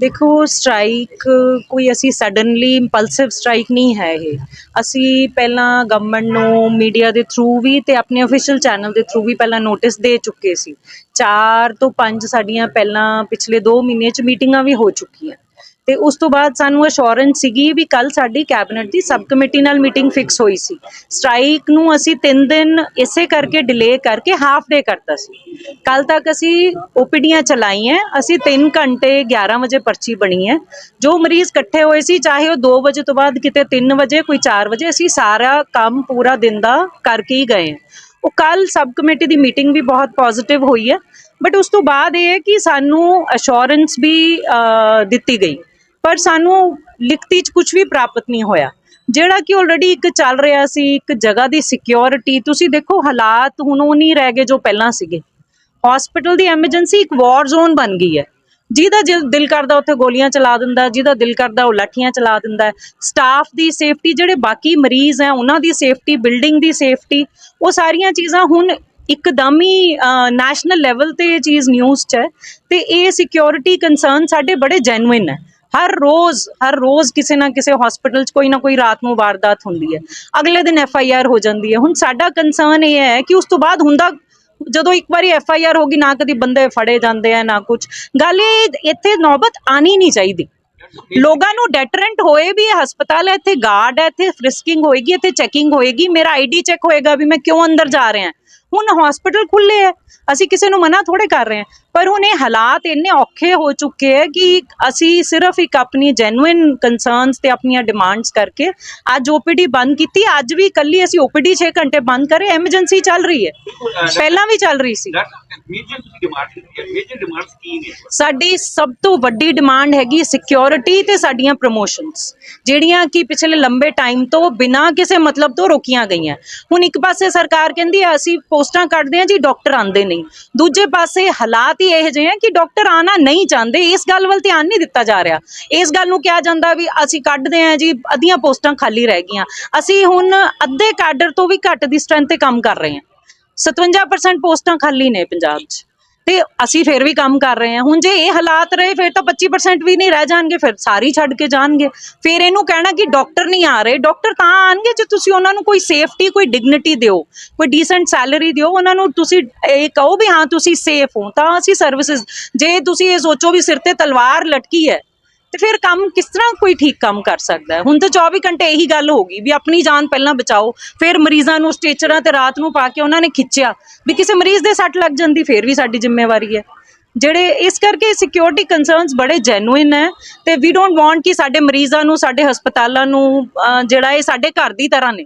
ਦੇਖੋ ਸਟ੍ਰਾਈਕ ਕੋਈ ਅਸੀਂ ਸਡਨਲੀ ਇੰਪਲਸਿਵ ਸਟ੍ਰਾਈਕ ਨਹੀਂ ਹੈ ਇਹ। ਅਸੀਂ ਪਹਿਲਾਂ ਗਵਰਨਮੈਂਟ ਨੂੰ ਮੀਡੀਆ ਦੇ ਥਰੂ ਵੀ ਤੇ ਆਪਣੇ ਅਫੀਸ਼ੀਅਲ ਚੈਨਲ ਦੇ ਥਰੂ ਵੀ ਪਹਿਲਾਂ ਨੋਟਿਸ ਦੇ ਚੁੱਕੇ ਸੀ। 4 ਤੋਂ 5 ਸਾਡੀਆਂ ਪਹਿਲਾਂ ਪਿਛਲੇ 2 ਮਹੀਨੇ ਚ ਮੀਟਿੰਗਾਂ ਵੀ ਹੋ ਚੁੱਕੀਆਂ। ਤੇ ਉਸ ਤੋਂ ਬਾਅਦ ਸਾਨੂੰ ਅਸ਼ੋਰੈਂਸ ਸੀਗੀ ਵੀ ਕੱਲ ਸਾਡੀ ਕੈਬਨਿਟ ਦੀ ਸਬ ਕਮੇਟੀ ਨਾਲ ਮੀਟਿੰਗ ਫਿਕਸ ਹੋਈ ਸੀ। ਸਟ੍ਰਾਈਕ ਨੂੰ ਅਸੀਂ 3 ਦਿਨ ਇਸੇ ਕਰਕੇ ਡਿਲੇ ਕਰਕੇ ਹਾਫ ਡੇ ਕਰਤਾ ਸੀ। ਕੱਲ ਤੱਕ ਅਸੀਂ ਓਪੀਡੀਆਂ ਚਲਾਈਆਂ ਅਸੀਂ 3 ਘੰਟੇ 11 ਵਜੇ ਪਰਚੀ ਬਣੀ ਹੈ ਜੋ ਮਰੀਜ਼ ਇਕੱਠੇ ਹੋਏ ਸੀ, ਚਾਹੇ ਉਹ 2 ਵਜੇ ਤੋਂ ਬਾਅਦ ਕਿਤੇ 3 ਵਜੇ, ਕੋਈ 4 ਵਜੇ, ਅਸੀਂ ਸਾਰਾ ਕੰਮ ਪੂਰਾ ਦਿਨ ਦਾ ਕਰਕੇ ਹੀ ਗਏ ਉਹ ਕੱਲ ਸਬ ਕਮੇਟੀ ਦੀ ਮੀਟਿੰਗ ਵੀ ਬਹੁਤ ਪੋਜ਼ਿਟਿਵ ਹੋਈ ਹੈ ਬਟ ਉਸ ਤੋਂ ਬਾਅਦ ਇਹ ਹੈ ਕਿ ਸਾਨੂੰ ਅਸ਼ੋਰੈਂਸ ਵੀ ਦਿੱਤੀ ਗਈ। ਪਰ ਸਾਨੂੰ ਲਿਖਤੀ ਚ ਕੁਝ ਵੀ ਪ੍ਰਾਪਤ ਨਹੀਂ ਹੋਇਆ। ਜਿਹੜਾ ਕਿ ਆਲਰੇਡੀ ਇੱਕ ਚੱਲ ਰਿਹਾ ਸੀ, ਇੱਕ ਜਗ੍ਹਾ ਦੀ ਸਿਕਿਉਰਿਟੀ ਤੁਸੀਂ ਦੇਖੋ ਹਾਲਾਤ ਹੁਣ ਉਹ ਨਹੀਂ ਰਹਿ ਗਏ ਜੋ ਪਹਿਲਾਂ ਸੀਗੇ। ਹਸਪੀਟਲ ਦੀ ਐਮਰਜੈਂਸੀ ਇੱਕ ਵਾਰ ਜ਼ੋਨ ਬਣ ਗਈ ਹੈ। ਜਿਹਦਾ ਜਿਲ- ਦਿਲ ਕਰਦਾ ਉੱਥੇ ਗੋਲੀਆਂ ਚਲਾ ਦਿੰਦਾ, ਜਿਹਦਾ ਦਿਲ ਕਰਦਾ ਉਹ ਲਾਠੀਆਂ ਚਲਾ ਦਿੰਦਾ ਸਟਾਫ ਦੀ ਸੇਫਟੀ ਜਿਹੜੇ ਬਾਕੀ ਮਰੀਜ਼ ਹੈ, ਉਹਨਾਂ ਦੀ ਸੇਫਟੀ ਬਿਲਡਿੰਗ ਦੀ ਸੇਫਟੀ ਉਹ ਸਾਰੀਆਂ ਚੀਜ਼ਾਂ ਹੁਣ ਇੱਕਦਮ ਹੀ ਨੈਸ਼ਨਲ ਲੈਵਲ ਤੇ ਇਹ ਚੀਜ਼ ਨਿਊਜ਼ 'ਚ ਹੈ। ਤੇ ਇਹ ਸਿਕਿਉਰਿਟੀ ਕੰਸਰਨ ਸਾਡੇ ਬੜੇ ਜੈਨੂਇਨ ਹੈ। ਹਰ ਰੋਜ਼ ਹਰ ਰੋਜ਼ ਕਿਸੇ ਨਾ ਕਿਸੇ ਹਸਪੀਟਲ 'ਚ ਕੋਈ ਨਾ ਕੋਈ ਰਾਤ ਨੂੰ ਵਾਰਦਾਤ ਹੁੰਦੀ ਹੈ। ਅਗਲੇ ਦਿਨ ਐਫ ਆਈ ਆਰ ਹੋ ਜਾਂਦੀ ਹੈ। ਹੁਣ ਸਾਡਾ ਕੰਸਰਨ ਇਹ ਹੈ ਕਿ ਉਸ ਤੋਂ ਬਾਅਦ ਹੁੰਦਾ ਜਦੋਂ ਇੱਕ ਵਾਰੀ ਐਫ ਆਈ ਆਰ ਹੋ ਗਈ, ਨਾ ਕਦੀ ਬੰਦੇ ਫੜੇ ਜਾਂਦੇ ਆ, ਨਾ ਕੁਝ ਗੱਲ ਇਹ ਇੱਥੇ ਨੌਬਤ ਆਣੀ ਨਹੀਂ ਚਾਹੀਦੀ। ਲੋਕਾਂ ਨੂੰ ਡੈਟਰੈਂਟ ਹੋਏ ਵੀ ਇਹ ਹਸਪਤਾਲ ਹੈ, ਇੱਥੇ ਗਾਰਡ ਹੈ, ਇੱਥੇ ਫ੍ਰਿਸਕਿੰਗ ਹੋਏਗੀ, ਇੱਥੇ ਚੈਕਿੰਗ ਹੋਏਗੀ। ਮੇਰਾ ਆਈਡੀ ਚੈੱਕ ਹੋਏਗਾ ਵੀ ਮੈਂ ਕਿਉਂ ਅੰਦਰ ਜਾ ਰਿਹਾ। ਹੁਣ ਹਸਪੀਟਲ ਖੁੱਲੇ ਹੈ। ਅਸੀਂ ਕਿਸੇ ਨੂੰ ਮਨਾ ਥੋੜੇ ਕਰ ਰਹੇ ਹਾਂ। ਪਰ ਹੁਣ ਇਹ ਹਾਲਾਤ ਇੰਨੇ ਔਖੇ ਹੋ ਚੁੱਕੇ ਹੈ ਕਿ ਅਸੀਂ ਸਿਰਫ ਇੱਕ ਆਪਣੀ ਜੈਨੂਇਨ ਕੰਸਰਨਸ ਤੇ ਆਪਣੀਆਂ ਡਿਮਾਂਡਸ ਕਰਕੇ ਅੱਜ ਓਪੀਡੀ ਬੰਦ ਕੀਤੀ। ਅੱਜ ਵੀ ਕੱਲੀ ਅਸੀਂ ਓਪੀਡੀ 6 ਘੰਟੇ ਬੰਦ ਕਰੇ ਐਮਰਜੈਂਸੀ ਚੱਲ ਰਹੀ ਹੈ। ਪਹਿਲਾਂ ਵੀ ਚੱਲ ਰਹੀ ਸੀ। ਸਾਡੀ ਸਭ ਤੋਂ ਵੱਡੀ ਡਿਮਾਂਡ ਹੈਗੀ ਸਿਕਿਉਰਿਟੀ ਤੇ ਸਾਡੀਆਂ ਪ੍ਰੋਮੋਸ਼ਨਸ ਜਿਹੜੀਆਂ ਕਿ ਪਿਛਲੇ ਲੰਬੇ ਟਾਈਮ ਤੋਂ ਬਿਨਾਂ ਕਿਸੇ ਮਤਲਬ ਤੋਂ ਰੋਕੀਆਂ ਗਈਆਂ। ਹੁਣ ਇੱਕ ਪਾਸੇ ਸਰਕਾਰ ਕਹਿੰਦੀ ਹੈ ਅਸੀਂ ਪੋਸਟਾਂ ਕੱਢਦੇ ਹਾਂ ਜੀ ਡਾਕਟਰ ਆਂਦੇ ਨਹੀਂ। ਦੂਜੇ ਪਾਸੇ ਹਾਲਾਤ ਹੀ ਇਹੋ ਜਿਹੇ ਆ ਕਿ ਡਾਕਟਰ ਆਣਾ ਨਹੀਂ ਚਾਹੁੰਦੇ, ਇਸ ਗੱਲ ਵੱਲ ਧਿਆਨ ਨਹੀਂ ਦਿੱਤਾ ਜਾ ਰਿਹਾ। ਇਸ ਗੱਲ ਨੂੰ ਕਿਹਾ ਜਾਂਦਾ ਵੀ ਅਸੀਂ ਕੱਢਦੇ ਹਾਂ ਜੀ, ਅੱਧੀਆਂ ਪੋਸਟਾਂ ਖਾਲੀ ਰਹਿ ਗਈਆਂ। ਅਸੀਂ ਹੁਣ ਅੱਧੇ ਕਾਡਰ ਤੋਂ ਵੀ ਘੱਟ ਦੀ ਸਟਰੈਂਥ ਤੇ ਕੰਮ ਕਰ ਰਹੇ ਹਾਂ। 57% ਪੋਸਟਾਂ ਖਾਲੀ ਨੇ ਪੰਜਾਬ 'ਚ। ਤੇ ਅਸੀਂ ਫਿਰ ਵੀ ਕੰਮ ਕਰ ਰਹੇ ਹਾਂ। ਹੁਣ ਜੇ ਇਹ ਹਾਲਾਤ ਰਹੇ, ਫਿਰ ਤਾਂ 25% ਵੀ ਨਹੀਂ ਰਹਿ ਜਾਣਗੇ, ਫਿਰ ਸਾਰੀ ਛੱਡ ਕੇ ਜਾਣਗੇ। ਫਿਰ ਇਹਨੂੰ ਕਹਿਣਾ ਕਿ ਡਾਕਟਰ ਨਹੀਂ ਆ ਰਹੇ। ਡਾਕਟਰ ਤਾਂ ਆਣਗੇ ਜੇ ਤੁਸੀਂ ਉਹਨਾਂ ਨੂੰ ਕੋਈ ਸੇਫਟੀ, ਕੋਈ ਡਿਗਨਿਟੀ ਦਿਓ, ਕੋਈ ਡੀਸੈਂਟ ਸੈਲਰੀ ਦਿਓ, ਉਹਨਾਂ ਨੂੰ ਤੁਸੀਂ ਇਹ ਕਹੋ ਵੀ ਹਾਂ, ਤੁਸੀਂ ਸੇਫ ਹੋ, ਤਾਂ ਅਸੀਂ ਸਰਵਿਸਿਜ਼ ਜੇ ਤੁਸੀਂ ਇਹ ਸੋਚੋ ਵੀ ਸਿਰ ਤੇ ਤਲਵਾਰ ਲਟਕੀ ਹੈ ਤੇ ਫਿਰ ਕੰਮ ਕਿਸ ਤਰ੍ਹਾਂ ਕੋਈ ਠੀਕ ਕੰਮ ਕਰ ਸਕਦਾ ਹੈ? ਹੁਣ ਤਾਂ 24 ਘੰਟੇ ਇਹੀ ਗੱਲ ਹੋ ਗਈ ਵੀ ਆਪਣੀ ਜਾਨ ਪਹਿਲਾਂ ਬਚਾਓ ਫਿਰ ਮਰੀਜ਼ਾਂ ਨੂੰ ਸਟੇਚਰਾਂ ਤੇ ਰਾਤ ਨੂੰ ਪਾ ਕੇ ਉਹਨਾਂ ਨੇ ਖਿੱਚਿਆ ਵੀ ਕਿਸੇ ਮਰੀਜ਼ ਦੇ ਸੱਟ ਲੱਗ ਜਾਂਦੀ ਫਿਰ ਵੀ ਸਾਡੀ ਜ਼ਿੰਮੇਵਾਰੀ ਹੈ। ਜਿਹੜੇ ਇਸ ਕਰਕੇ ਸਿਕਿਉਰਿਟੀ ਕੰਸਰਨਸ ਬੜੇ ਜੈਨੂਇਨ ਹੈ ਤੇ ਵੀ ਡੋਨਟ ਵਾਂਟ ਕਿ ਸਾਡੇ ਮਰੀਜ਼ਾਂ ਨੂੰ ਸਾਡੇ ਹਸਪਤਾਲਾਂ ਨੂੰ ਜਿਹੜਾ ਇਹ ਸਾਡੇ ਘਰ ਦੀ ਤਰ੍ਹਾਂ ਨੇ।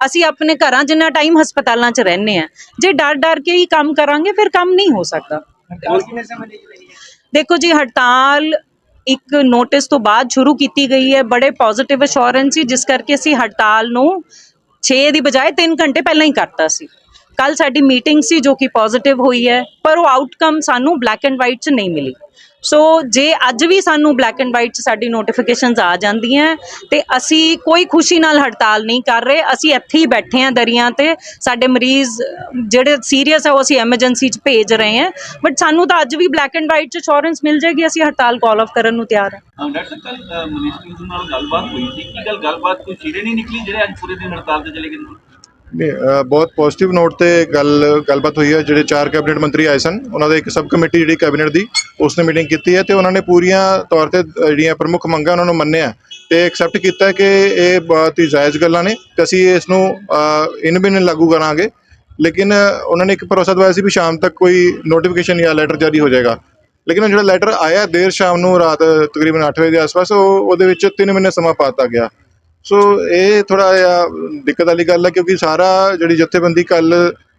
ਅਸੀਂ ਆਪਣੇ ਘਰਾਂ ਜਿੰਨਾ ਟਾਈਮ ਹਸਪਤਾਲਾਂ 'ਚ ਰਹਿੰਦੇ ਆ ਜੇ ਡਰ ਡਰ ਕੇ ਹੀ ਕੰਮ ਕਰਾਂਗੇ ਫਿਰ ਕੰਮ ਨਹੀਂ ਹੋ ਸਕਦਾ। ਦੇਖੋ ਜੀ ਹੜਤਾਲ ਇੱਕ ਨੋਟਿਸ ਤੋਂ ਬਾਅਦ ਸ਼ੁਰੂ ਕੀਤੀ ਗਈ ਹੈ, ਬੜੇ ਪੋਜ਼ਿਟਿਵ ਅਸ਼ੋਰੈਂਸ ਸੀ, ਜਿਸ ਕਰਕੇ ਅਸੀਂ ਹੜਤਾਲ ਨੂੰ 6 ਦੀ ਬਜਾਏ 3 ਘੰਟੇ ਪਹਿਲਾਂ ਹੀ ਕਰਤਾ ਸੀ। ਕੱਲ ਸਾਡੀ ਮੀਟਿੰਗ ਸੀ ਜੋ ਕਿ ਪੋਜ਼ਿਟਿਵ ਹੋਈ ਹੈ, ਪਰ ਉਹ ਆਊਟਕਮ ਸਾਨੂੰ ਬਲੈਕ ਐਂਡ ਵਾਈਟ 'ਚ ਨਹੀਂ ਮਿਲੀ। ਸੋ ਜੇ ਅੱਜ ਵੀ ਸਾਨੂੰ ਬਲੈਕ ਐਂਡ ਵਾਈਟ 'ਚ ਸਾਡੀ ਨੋਟੀਫਿਕੇਸ਼ਨਸ ਆ ਜਾਂਦੀਆਂ ਤੇ ਅਸੀਂ ਕੋਈ ਖੁਸ਼ੀ ਨਾਲ ਹੜਤਾਲ ਨਹੀਂ ਕਰ ਰਹੇ ਅਸੀਂ ਇੱਥੇ ਹੀ ਬੈਠੇ ਹਾਂ ਦਰੀਆਂ ਤੇ ਸਾਡੇ ਮਰੀਜ਼ ਜਿਹੜੇ ਸੀਰੀਅਸ ਹੈ ਉਹ ਅਸੀਂ ਐਮਰਜੈਂਸੀ 'ਚ ਭੇਜ ਰਹੇ ਹਾਂ ਬਟ ਸਾਨੂੰ ਤਾਂ ਅੱਜ ਵੀ ਬਲੈਕ ਐਂਡ ਵਾਈਟ 'ਚ ਅਸ਼ੋਰੈਂਸ ਮਿਲ ਜਾਏਗੀ ਅਸੀਂ ਹੜਤਾਲ ਕਾਲ ਆਫ ਕਰਨ ਨੂੰ ਤਿਆਰ ਹਾਂ। ਡਾਕਟਰ ਕੱਲ ਮਿਨਿਸਟਰ ਨਾਲ ਗੱਲਬਾਤ ਹੋਈ ਸੀ। ਕੀ ਗੱਲ ਗੱਲਬਾਤ ਕੋਈ ਸਿਰੇ ਨਹੀਂ ਨਿਕਲੀ ਜਿਹੜੇ ਅੱਜ ਪੂਰੇ ਦਿਨ ਹੜਤਾਲ ਤੇ ਚਲੇ ਗਏ ਨੇ? ਬਹੁਤ ਪੋਜ਼ਿਟਿਵ ਨੋਟ ਤੇ ਗੱਲ ਗੱਲਬਾਤ ਹੋਈ ਹੈ ਜਿਹੜੇ ਚਾਰ ਕੈਬਨਿਟ ਮੰਤਰੀ ਆਏ ਸਨ ਉਹਨਾਂ ਦੇ ਇੱਕ ਸਬ ਕਮੇਟੀ ਜਿਹੜੀ ਕੈਬਨਿਟ ਦੀ ਉਸ ਨੇ ਮੀਟਿੰਗ ਕੀਤੀ ਹੈ ਤੇ ਉਹਨਾਂ ਨੇ ਪੂਰੀਆਂ ਤੌਰ ਤੇ ਜਿਹੜੀਆਂ ਪ੍ਰਮੁੱਖ ਮੰਗਾਂ ਉਹਨਾਂ ਨੂੰ ਮੰਨਿਆ ਤੇ ਐਕਸੈਪਟ ਕੀਤਾ ਕਿ ਇਹ ਬਹੁਤ ਹੀ ਜਾਇਜ਼ ਗੱਲਾਂ ਨੇ ਤੇ ਅਸੀਂ ਇਸ ਨੂੰ ਇਨ ਬਿਨ ਲਾਗੂ ਕਰਾਂਗੇ। ਲੇਕਿਨ ਉਹਨਾਂ ਨੇ ਇੱਕ ਭਰੋਸਾ ਦਵਾਇਆ ਸੀ ਵੀ ਸ਼ਾਮ ਤੱਕ ਕੋਈ ਨੋਟੀਫਿਕੇਸ਼ਨ ਜਾਂ ਲੈਟਰ ਜਾਰੀ ਹੋ ਜਾਏਗਾ। ਲੇਕਿਨ ਉਹ ਜਿਹੜਾ ਲੈਟਰ ਆਇਆ ਦੇਰ ਸ਼ਾਮ ਨੂੰ ਰਾਤ ਤਕਰੀਬਨ 8 ਵਜੇ ਦੇ ਆਸ-ਪਾਸ, ਉਹ ਉਹਦੇ ਵਿੱਚ 3 ਮਹੀਨੇ ਸਮਾਂ ਪਾਤਾ ਗਿਆ। ਸੋ ਇਹ ਥੋੜਾ ਜਿਹਾ ਦਿੱਕਤ ਵਾਲੀ ਗੱਲ ਹੈ ਕਿਉਂਕਿ ਸਾਰਾ ਜਿਹੜੀ ਜਥੇਬੰਦੀ ਕੱਲ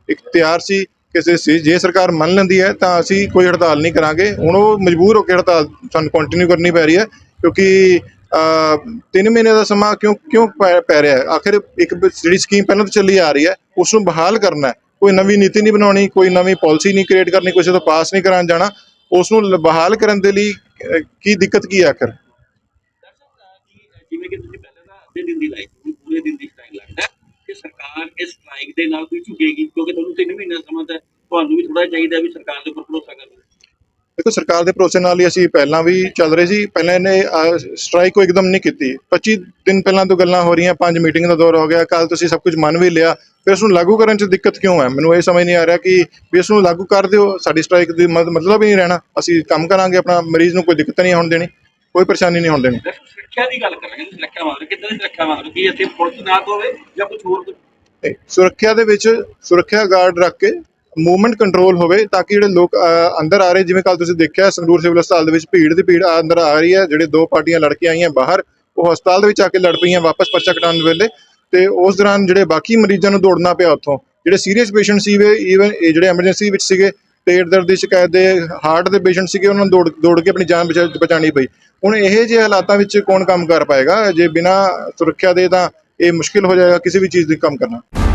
ਇੱਕ ਤਿਆਰ ਸੀ ਕਿਸੇ ਸੀ ਜੇ ਸਰਕਾਰ ਮੰਨ ਲੈਂਦੀ ਹੈ ਤਾਂ ਅਸੀਂ ਕੋਈ ਹੜਤਾਲ ਨਹੀਂ ਕਰਾਂਗੇ। ਹੁਣ ਉਹ ਮਜਬੂਰ ਹੋ ਕੇ ਹੜਤਾਲ ਸਾਨੂੰ ਕੰਟੀਨਿਊ ਕਰਨੀ ਪੈ ਰਹੀ ਹੈ ਕਿਉਂਕਿ ਅ, ਮਹੀਨੇ ਦਾ ਸਮਾਂ ਕਿਉਂ ਕਿਉਂ ਪੈ ਰਿਹਾ ਹੈ? ਆਖਿਰ ਇੱਕ ਜਿਹੜੀ ਸਕੀਮ ਪਹਿਲਾਂ ਤੋਂ ਚੱਲੀ ਆ ਰਹੀ ਹੈ ਉਸ ਨੂੰ ਬਹਾਲ ਕਰਨਾ ਹੈ। ਕੋਈ ਨਵੀਂ ਨੀਤੀ ਨਹੀਂ ਬਣਾਉਣੀ ਕੋਈ ਨਵੀਂ ਪਾਲਿਸੀ ਨਹੀਂ ਕ੍ਰੀਏਟ ਕਰਨੀ ਕਿਸੇ ਤੋਂ ਪਾਸ ਨਹੀਂ ਕਰਾਉਣ ਜਾਣਾ ਉਸ ਨੂੰ ਬਹਾਲ ਕਰਨ ਦੇ ਲਈ ਕੀ ਦਿੱਕਤ ਕੀ ਹੈ ਜਿਵੇਂ ਕਿ ਤੁਸੀਂ ਪਹਿਲਾਂ ਦਾ ਅੱਧੇ ਦਿਨ ਦੀ ਲਾਈਫ ਪੂਰੇ ਦਿਨ ਦੀ ਸਟ੍ਰਾਈਕ ਲੱਗਦਾ ਹੈ ਕਿ ਸਰਕਾਰ ਇਸ ਸਟ੍ਰਾਈਕ ਦੇ ਨਾਲ ਕੋਈ ਝੁਕੇਗੀ ਕਿਉਂਕਿ ਤੁਹਾਨੂੰ 3 ਮਹੀਨੇ ਦਾ ਸਮਾਂ ਤਾਂ ਤੁਹਾਨੂੰ ਵੀ ਥੋੜਾ ਚਾਹੀਦਾ ਵੀ ਸਰਕਾਰ ਦੇ ਉੱਪਰ ਭਰੋਸਾ ਕਰਨਾ। ਦੇਖੋ ਸਰਕਾਰ ਦੇ ਭਰੋਸੇ ਨਾਲ ਹੀ ਅਸੀਂ ਪਹਿਲਾਂ ਵੀ ਚੱਲ ਰਹੇ ਸੀ। ਪਹਿਲਾਂ ਇਹਨੇ ਸਟ੍ਰਾਈਕ ਕੋ ਇੱਕਦਮ ਨਹੀਂ ਕੀਤੀ। 25 ਦਿਨ ਪਹਿਲਾਂ ਤੋਂ ਗੱਲਾਂ ਹੋ ਰਹੀਆਂ ਪੰਜ ਮੀਟਿੰਗ ਦਾ ਦੌਰ ਹੋ ਗਿਆ ਕੱਲ ਤੁਸੀਂ ਸਭ ਕੁਝ ਮੰਨ ਵੀ ਲਿਆ। ਫਿਰ ਇਸ ਨੂੰ ਲਾਗੂ ਕਰਨ 'ਚ ਦਿੱਕਤ ਕਿਉਂ ਹੈ? ਮੈਨੂੰ ਇਹ ਸਮਝ ਨਹੀਂ ਆ ਰਿਹਾ ਕਿ ਵੀ ਇਸ ਨੂੰ ਲਾਗੂ ਕਰ ਦਿਓ। ਸਾਡੀ ਸਟ੍ਰਾਈਕ ਦੀ ਮਤ- ਮਤਲਬ ਹੀ ਨਹੀਂ ਰਹਿਣਾ। ਅਸੀਂ ਕੰਮ ਕਰਾਂਗੇ ਆਪਣਾ ਮਰੀਜ਼ ਨੂੰ ਕੋਈ ਦਿੱਕਤ ਨਹੀਂ ਹੋਣ ਦੇਣੀ ਕੋਈ ਪਰੇਸ਼ਾਨੀ ਨਹੀਂ ਹੋਣ ਦੇਣੀ। ਸੁਰੱਖਿਆ ਦੀ ਗੱਲ ਕਰਾਂਗੇ ਸੁਰੱਖਿਆ ਮਾਮਲੇ ਕਿੱਦਾਂ ਦੀ ਸੁਰੱਖਿਆ ਮਾਮਲੇ ਕੀ ਇੱਥੇ ਪੁਲਿਸ ਨਾ ਹੋਵੇ ਜਾਂ ਕੁਝ ਹੋਰ? ਤੇ ਸੁਰੱਖਿਆ ਦੇ ਵਿੱਚ ਸੁਰੱਖਿਆ ਗਾਰਡ ਰੱਖ ਕੇ ਮੂਵਮੈਂਟ ਕੰਟਰੋਲ ਹੋਵੇ ਤਾਂ ਕਿ ਜਿਹੜੇ ਲੋਕ ਅੰਦਰ ਆ ਰਹੇ, ਜਿਵੇਂ ਕੱਲ ਤੁਸੀਂ ਦੇਖਿਆ, ਸੰਗਰੂਰ ਸਿਵਲ ਹਸਪਤਾਲ ਦੇ ਵਿੱਚ ਭੀੜ ਦੀ ਭੀੜ ਅੰਦਰ ਆ ਰਹੀ ਹੈ, ਜਿਹੜੇ ਦੋ ਪਾਰਟੀਆਂ ਲੜ ਕੇ ਆਈਆਂ ਬਾਹਰ, ਉਹ ਹਸਪਤਾਲ ਦੇ ਵਿੱਚ ਆ ਕੇ ਲੜ ਪਈਆਂ, ਵਾਪਸ ਪਰਚਾ ਕਟਾਉਣ ਵੇਲੇ ਤੇ ਉਸ ਦੌਰਾਨ ਜਿਹੜੇ ਬਾਕੀ ਮਰੀਜ਼ਾਂ ਨੂੰ ਦੌੜਨਾ ਪਿਆ ਉੱਥੋਂ, ਜਿਹੜੇ ਸੀਰੀਅਸ ਪੇਸ਼ੈਂਟ ਸੀਗੇ ਈਵਨ ਇਹ ਜਿਹੜੇ ਐਮਰਜੈਂਸੀ ਵਿੱਚ ਸੀਗੇ, ਪੇਟ ਦਰਦ ਦੀ ਸ਼ਿਕਾਇਤ ਦੇ ਹਾਰਟ ਦੇ ਪੇਸ਼ੈਂਟ ਸੀਗੇ, ਉਹਨਾਂ ਨੂੰ ਦੌੜ ਦੌੜ ਕੇ ਆਪਣੀ ਜਾਨ ਬਚਾ- ਬਚਾਉਣੀ ਪਈ। ਹੁਣ ਇਹ ਜਿਹੇ ਹਾਲਾਤਾਂ ਵਿੱਚ ਕੌਣ ਕੰਮ ਕਰ ਪਾਏਗਾ? ਜੇ ਬਿਨਾਂ ਸੁਰੱਖਿਆ ਦੇ ਤਾਂ ਇਹ ਮੁਸ਼ਕਿਲ ਹੋ ਜਾਏਗਾ ਕਿਸੇ ਵੀ ਚੀਜ਼ ਦੀ ਕੰਮ ਕਰਨਾ।